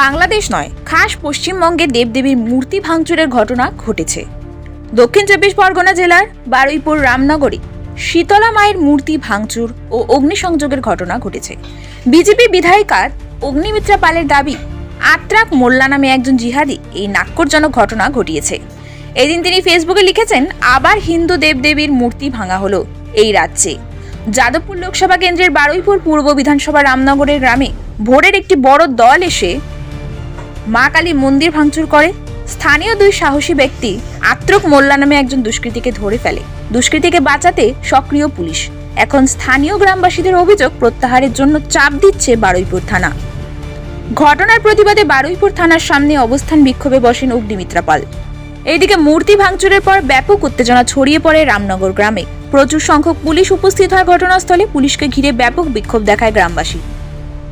বাংলাদেশ নয়, খাস পশ্চিমবঙ্গে দেবদেবীর মূর্তি ভাঙচুরের ঘটনা ঘটেছে। দক্ষিণ চব্বিশ পরগনা জেলার বারুইপুর রামনগরে শীতলা মায়ের মূর্তি ভাঙচুর ও অগ্নিসংযোগের ঘটনা ঘটেছে। বিজেপি বিধায়িকা অগ্নিমিত্রা পালের দাবি, আত্রাক মোল্লা নামে একজন জিহাদি এই নাক্যরজনক ঘটনা ঘটিয়েছে। এদিন তিনি ফেসবুকে লিখেছেন, আবার হিন্দু দেবদেবীর মূর্তি ভাঙা হলো এই রাজ্যে। যাদবপুর লোকসভা কেন্দ্রের বারুইপুর পূর্ব বিধানসভা রামনগরের গ্রামে ভোরের একটি বড় দল এসে মা কালী মন্দির ভাঙচুর করে। স্থানীয় দুই সাহসী ব্যক্তি আত্রক মোল্লা নামে একজন দুষ্কৃতীকে ধরে ফেলে। দুষ্কৃতীকে বাঁচাতে সক্রিয় পুলিশ। এখন স্থানীয় গ্রামবাসীদের অভিযোগ প্রত্যাহারের জন্য চাপ দিচ্ছে বারুইপুর থানা। ঘটনার প্রতিবাদে বারুইপুর থানার সামনে অবস্থান বিক্ষোভে বসেন অগ্নিমিত্রা পাল। এইদিকে মূর্তি ভাঙচুরের পর ব্যাপক উত্তেজনা ছড়িয়ে পড়ে রামনগর গ্রামে। প্রচুর সংখ্যক পুলিশ উপস্থিত হয় ঘটনাস্থলে পুলিশকে ঘিরে ব্যাপক বিক্ষোভ দেখায় গ্রামবাসী।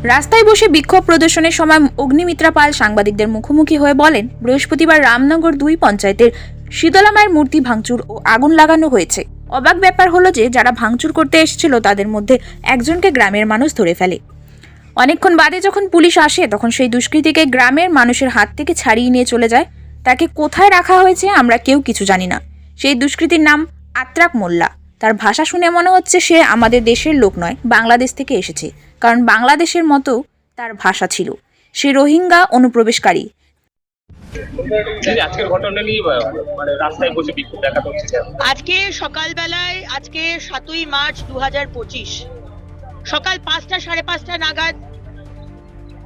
রাস্তায় বসে বিক্ষোভ প্রদর্শনের সময় অগ্নিমিত্রা পাল সাংবাদিকদের মুখোমুখি হয়ে বলেন, বৃহস্পতিবার রামনগর দুই পঞ্চায়েতের শীতলা মায়ের মূর্তি ভাঙচুর ও আগুন লাগানো হয়েছে। অবাক ব্যাপার হলো যে, যারা ভাঙচুর করতে এসেছিল, তাদের মধ্যে একজনকে গ্রামের মানুষ ধরে ফেলে। অনেকক্ষণ বাদে যখন পুলিশ আসে, তখন সেই দুষ্কৃতীকে গ্রামের মানুষের হাত থেকে ছাড়িয়ে নিয়ে চলে যায়। তাকে কোথায় রাখা হয়েছে, আমরা কেউ কিছু জানি না। সেই দুষ্কৃতীর নাম আত্রাক মোল্লা। তার ভাষা শুনে মনে হচ্ছে সে আমাদের দেশের লোক নয় বাংলাদেশ থেকে এসেছে। কারণ বাংলাদেশের মতো তার ভাষা ছিল। সে রোহিঙ্গা অনুপ্রবেশকারী। এই আজকের ঘটনা নিয়ে আহ, মানে? আজকে সকালবেলায় আজকে সাতই মার্চ দু হাজার পঁচিশ। সকাল পাঁচটা সাড়ে পাঁচটা নাগাদ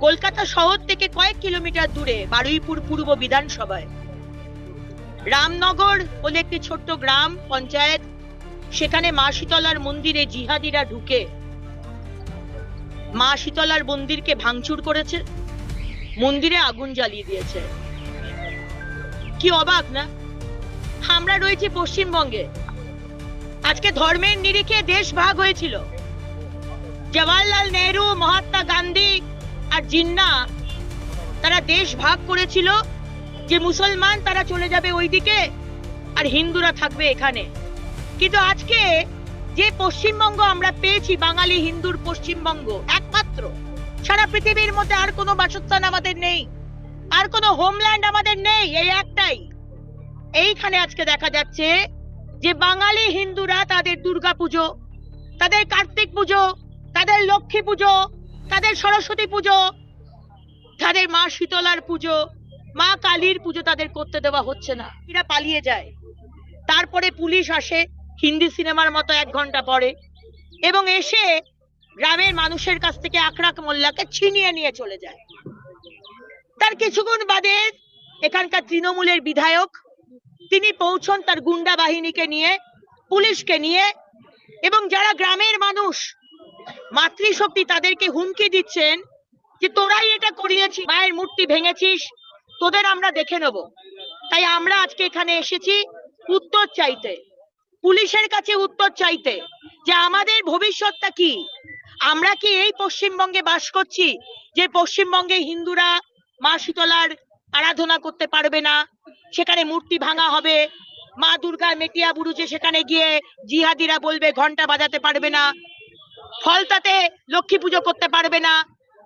কলকাতা শহর থেকে কয়েক কিলোমিটার দূরে বারুইপুর পূর্ব বিধানসভায়। রামনগর বলে একটি ছোট্ট গ্রাম পঞ্চায়েত সেখানে মা শীতলার মন্দিরে জিহাদিরা ঢুকে। মা শীতলার মন্দিরকে ভাঙচুর করেছে, মন্দিরে আগুন জ্বালিয়ে দিয়েছে। কি অবাক, না? আমরা রয়েছি পশ্চিমবঙ্গে। আজকে ধর্মের নিরিখে দেশ ভাগ হয়েছিল। জওয়াহরলাল নেহরু, মহাত্মা গান্ধী আর জিন্না, তারা দেশ ভাগ করেছিল যে মুসলমান তারা চলে যাবে ওইদিকে আর হিন্দুরা থাকবে এখানে। কিন্তু আজকে যে পশ্চিমবঙ্গ আমরা পেয়েছি, বাঙালি হিন্দুর পশ্চিমবঙ্গ, একমাত্র, সারা পৃথিবীর মধ্যে আর কোনো বাসস্থান আমাদের নেই, আর কোনো হোমল্যান্ড আমাদের নেই, এই একটাই। এইখানে আজকে দেখা যাচ্ছে যে বাঙালি হিন্দুরা তাদের দুর্গা পুজো, তাদের কার্তিক পুজো, তাদের লক্ষ্মী পুজো, তাদের সরস্বতী পুজো, তাদের মা শীতলার পুজো, মা কালীর পুজো তাদের করতে দেওয়া হচ্ছে না। এরা পালিয়ে যায়। তারপরে পুলিশ আসে হিন্দি সিনেমার মতো এক ঘণ্টা পরে, এবং এসে গ্রামের মানুষের কাছ থেকে আকরাক মোল্লাকে ছিনিয়ে নিয়ে চলে যায়। তার কিছুক্ষণ বাদে এখানকার তৃণমূলের বিধায়ক, তিনি পৌঁছন তার গুন্ডা বাহিনীকে নিয়ে, পুলিশকে নিয়ে, এবং যারা গ্রামের মানুষ, মাতৃশক্তি তাদেরকে হুমকি দিচ্ছেন যে তোরাই এটা করিয়েছিস, মায়ের মূর্তি ভেঙেছিস, তোদের আমরা দেখে নেব। তাই আমরা আজকে এখানে এসেছি উত্তর চাইতে। পুলিশের কাছে উত্তর চাইতে যে আমাদের ভবিষ্যৎটা কি? আমরা কি এই পশ্চিমবঙ্গে বাস করছি যে পশ্চিমবঙ্গে হিন্দুরা মা শীতলার আরাধনা করতে পারবে না? সেখানে মূর্তি ভাঙা হবে। মা দুর্গার মেটিয়া বুরুজে সেখানে গিয়ে জিহাদিরা বলবে ঘণ্টা বাজাতে পারবে না। ফলতাতে লক্ষ্মী পুজো করতে পারবে না।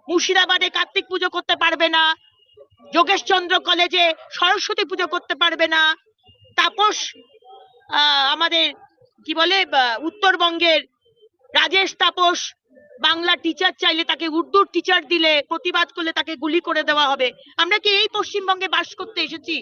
মুর্শিদাবাদে কার্তিক পুজো করতে পারবে না। যোগেশচন্দ্র কলেজে সরস্বতী পুজো করতে পারবে না। তাপস আমাদের কি বলে উত্তরবঙ্গের রাজেশ তাপস, বাংলা টিচার চাইলে তাকে উর্দুর টিচার দিলে, প্রতিবাদ করলে তাকে গুলি করে দেওয়া হবে। আমরা কি এই পশ্চিমবঙ্গে বাস করতে এসেছি?